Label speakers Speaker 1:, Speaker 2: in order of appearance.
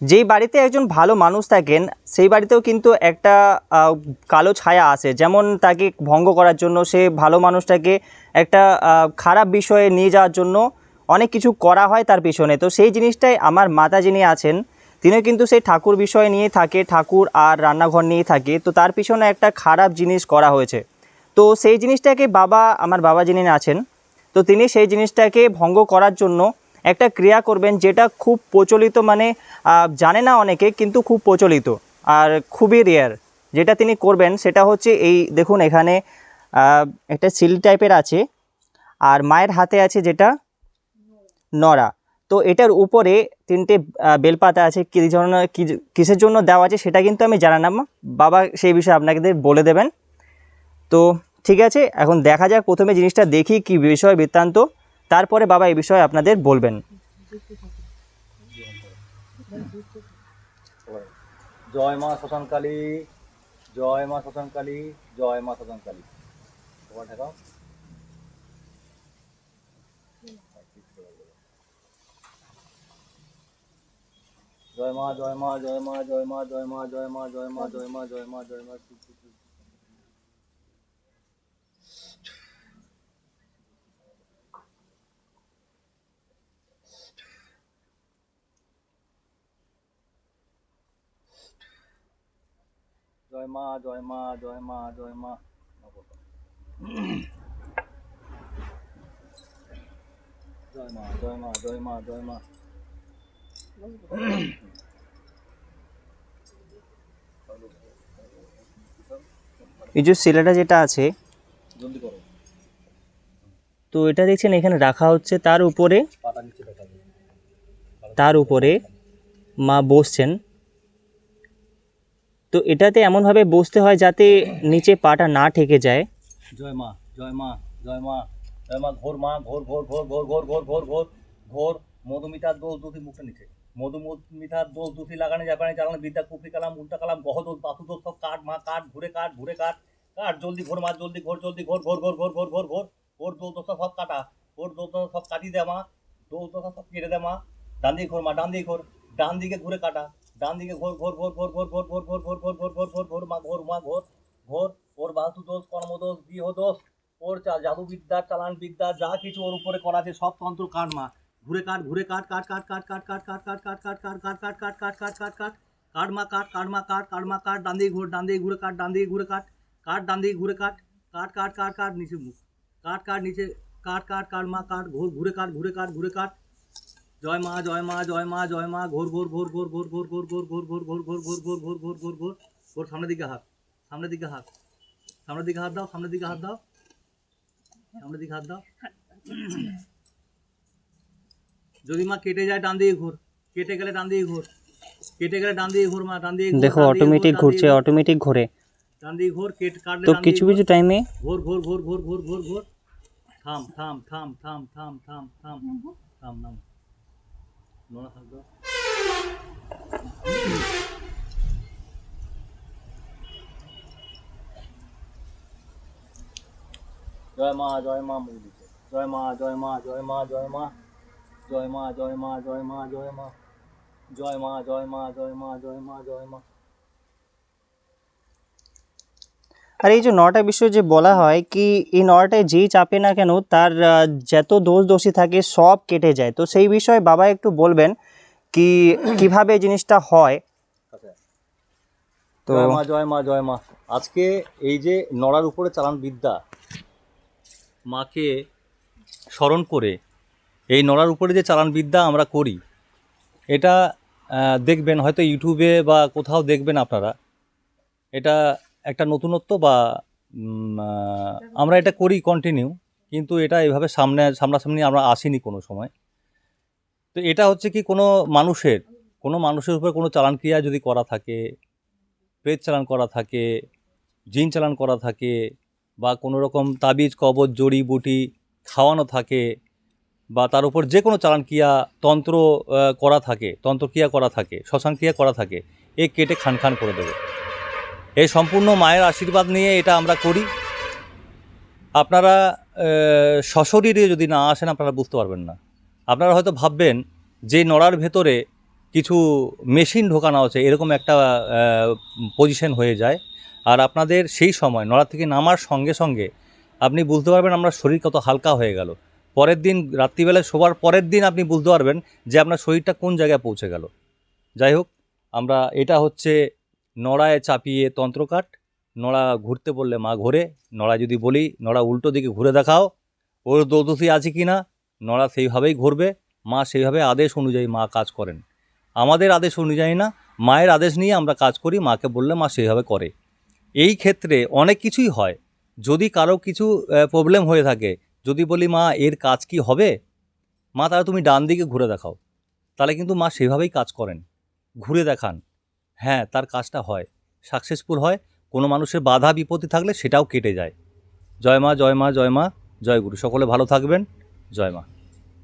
Speaker 1: যেই বাড়িতে একজন ভালো মানুষ থাকেন, সেই বাড়িতেও কিন্তু একটা কালো ছায়া আসে যেমন তাকে ভঙ্গ করার জন্য, সে ভালো মানুষটাকে একটা খারাপ বিষয়ে নিয়ে যাওয়ার জন্য অনেক কিছু করা হয় তার পিছনে। তো সেই জিনিসটাই আমার মাতা যিনি আছেন, তিনিও কিন্তু সেই ঠাকুর বিষয় নিয়ে থাকে, ঠাকুর আর রান্নাঘর নিয়ে থাকে। তো তার পিছনে একটা খারাপ জিনিস করা হয়েছে। তো সেই জিনিসটাকে বাবা, আমার বাবা যিনি আছেন, তো তিনি সেই জিনিসটাকে ভঙ্গ করার জন্য একটা ক্রিয়া করবেন যেটা খুব প্রচলিত মানে জানে না অনেকে, কিন্তু খুব প্রচলিত আর খুবই রেয়ার যেটা তিনি করবেন সেটা হচ্ছে এই, দেখুন এখানে একটা সিল টাইপের আছে আর মায়ের হাতে আছে যেটা নড়া। তো এটার উপরে তিনটে বেলপাতা আছে, কী কি- কিসের জন্য দেওয়া আছে সেটা কিন্তু আমি জানালাম। বাবা সেই বিষয়ে আপনাকে বলে দেবেন। তো ঠিক আছে, এখন দেখা যাক, প্রথমে জিনিসটা দেখি কি বিষয় বৃত্তান্ত। তারপরে বাবা এই বিষয়ে আপনাদের বলবেন
Speaker 2: জয় মা শ্মশানকালী জয় মা শ্মশানকালী জয় মা ঠেকাও জয় মা জয় মা জয় মা জয় মা জয় মা জয় মা জয় মা জয় মা জয় মা জয় মা। জয় মা জয় মা জয় মা। জয় মা জয় মা জয় মা জয় মা।
Speaker 1: এই যে শিলাটা যেটা আছে তো এটা দেখছেন এখানে রাখা হচ্ছে তার উপরে তার উপরে মা বসছেন। তো এটাতে এমনভাবে বসতে হয় যাতে নিচে পাটা না ঠেকে যায়
Speaker 2: জয় মা জয় মা জয় মা জয় মা ঘোর মা ঘোর ঘোর ঘোর ঘোর ঘোর ঘোর ঘোর ঘোর ঘোর মধুমিতার দোষ দুটি মুখে নিচে মধু মিঠার দোষ দুটি লাগানে জাপানে চালানো বিদ্যা কুপি কালাম উল্টা কালাম গহ দোষ বাসু দোষ সব কাঠ মা কাঠ ঘুরে কাট ঘুরে কাট কাঠ জলদি ঘোর মা জলদি ঘোর জলদি ঘোর ঘোর ঘোর ঘোর ঘোর ঘোর ঘোর ঘোর দোষ দোষা সব কাটা ঘোর দোষ সব কাটি দে মা দোষ দোষা সব কেটে দে মা ডান দিকে ঘোর মা ডান দিকে ঘোর ডান দিকে ঘুরে কাটা ডান দিকে ঘোর ঘোর ঘোর ঘোর ঘোর ঘোর ঘোর ঘোর ঘোর ঘোর ঘোর ঘোর ঘোর মা ঘোর মা ঘোর ঘোর ওর বাস্তু দোষ কর্ম দোষ গৃহ দোষ ওর চা জাদু বিদ্যা চালান বিদ্যা যা কিছু ওর উপরে করা আছে সব তন্ত্র কাট মা ঘুরে কাট ঘুরে কাট কাট কাট কাট কাট কাট কাট কাট কাট কাট কাট কাট কাট কাট কাট কাট কাট কাট কাট মা কাট কাট মা কাট কাট মা কাট ডান দিকে ঘুরে ডান দিকে ঘুরে কাট ডান দিকে ঘুরে কাট কাট ডান দিকে ঘুরে কাট কাট কাট কাট কাট নিচে মুখ কাট কাট নিচে কাট কাট কাট মা কাট ঘোর ঘুরে কাট ঘুরে কাট ঘুরে কাট জয় মা জয় মা জয় মা জয় মা ঘোর ঘোর ঘোর ঘোর ঘোর ঘোর ঘোর ঘোর ঘোর ঘোর ঘোর ঘোর ঘোর ঘোর ঘোর ঘোর ঘোর ঘোর ঘোর সামনের দিকে হাত সামনের দিকে হাত সামনের দিকে হাত দাও সামনের দিকে হাত দাও সামনের দিকে হাত দাও যদি মা কেটে যায় ডান দিকে ঘোর কেটে গেলে ডান দিকে ঘোর কেটে গেলে ডান দিকে ঘোর মা ডান দিকে
Speaker 1: দেখো অটোমেটিক ঘুরছে অটোমেটিক ঘোরে
Speaker 2: ডান দিকে ঘোর কেট কাটলে
Speaker 1: তো কিছু কিছু টাইমে
Speaker 2: ঘোর ঘোর ঘোর ঘোর ঘোর ঘোর ঘোর ঘোর থাম থাম থাম থাম থাম থাম থাম থাম নাম নোনা থাকবে জয় মা জয় মা দিচ্ছে জয় মা জয় মা জয় মা জয় মা জয় মা জয় মা জয় মা জয় মা জয় মা জয় মা জয় মা জয় মা জয় মা
Speaker 1: আর এই যে নটা বিষয় যে বলা হয় কি এই নটায় যেই চাপে না কেন তার যত দোষ দোষী থাকে সব কেটে যায়। তো সেই বিষয়ে বাবা একটু বলবেন কি কীভাবে এই জিনিসটা হয়?
Speaker 2: আচ্ছা।
Speaker 1: তো
Speaker 2: মা জয় মা জয় মা। আজকে এই যে নড়ার উপরে চালান বিদ্যা মাকে স্মরণ করে এই নড়ার উপরে যে চালান বিদ্যা আমরা করি এটা দেখবেন হয়তো ইউটিউবে বা কোথাও দেখবেন আপনারা। এটা একটা নতুনত্ব বা আমরা এটা করি কন্টিনিউ কিন্তু এটা এভাবে সামনে, সামনাসামনি আমরা আসিনি কোনো সময়। তো এটা হচ্ছে কি কোনো মানুষের কোনো মানুষের উপরে কোনো চালান ক্রিয়া যদি করা থাকে প্রেত চালান করা থাকে, জিন চালান করা থাকে, বা কোনো রকম তাবিজ, কবজ, জড়ি, বুটি খাওয়ানো থাকে, বা তার উপর যে কোনো চালান ক্রিয়া তন্ত্র করা থাকে, তন্ত্রক্রিয়া করা থাকে শ্মশান ক্রিয়া করা থাকে, এ কেটে খান খান করে দেবে। এই সম্পূর্ণ মায়ের আশীর্বাদ নিয়ে এটা আমরা করি। আপনারা সশরীরে যদি না আসেন, আপনারা বুঝতে পারবেন না। আপনারা হয়তো ভাববেন যে নড়ার ভেতরে কিছু মেশিন ঢোকানো আছে, এরকম একটা পজিশন হয়ে যায়। আর আপনাদের সেই সময় নড়া থেকে নামার সঙ্গে সঙ্গে আপনি বুঝতে পারবেন আমরা শরীর কত হালকা হয়ে গেল। পরের দিন, রাত্রিবেলায় শোবার পরের দিন আপনি বুঝতে পারবেন যে আপনার শরীরটা কোন জায়গায় পৌঁছে গেল। যাই হোক, আমরা, এটা হচ্ছে নড়ায় চাপিয়ে তন্ত্রকাট নড়া ঘুরতে বললে মা ঘোরে, নড়া যদি বলি, নড়া উল্টো দিকে ঘুরে দেখাও, ওর দৌদতি আছে কি না, নড়া সেইভাবেই ঘুরবে, মা সেইভাবে আদেশ অনুযায়ী মা কাজ করেন। আমাদের আদেশ অনুযায়ী না, মায়ের আদেশ নিয়ে আমরা কাজ করি, মাকে বললে মা সেইভাবে করে। এই ক্ষেত্রে অনেক কিছুই হয়। যদি কারও কিছু প্রবলেম হয়ে থাকে, যদি বলি, মা, এর কাজ কি হবে? মা, তাহলে তুমি ডান দিকে ঘুরে দেখাও। তাহলে কিন্তু মা সেভাবেই কাজ করেন। ঘুরে দেখান। হ্যাঁ তার কাজটা হয়। সাকসেসফুল হয়, কোনো মানুষের বাধা, বিপত্তি থাকলে সেটাও কেটে যায়। জয় মা জয় মা জয় মা, জয় গুরু। সকলে ভালো থাকবেন। জয় মা।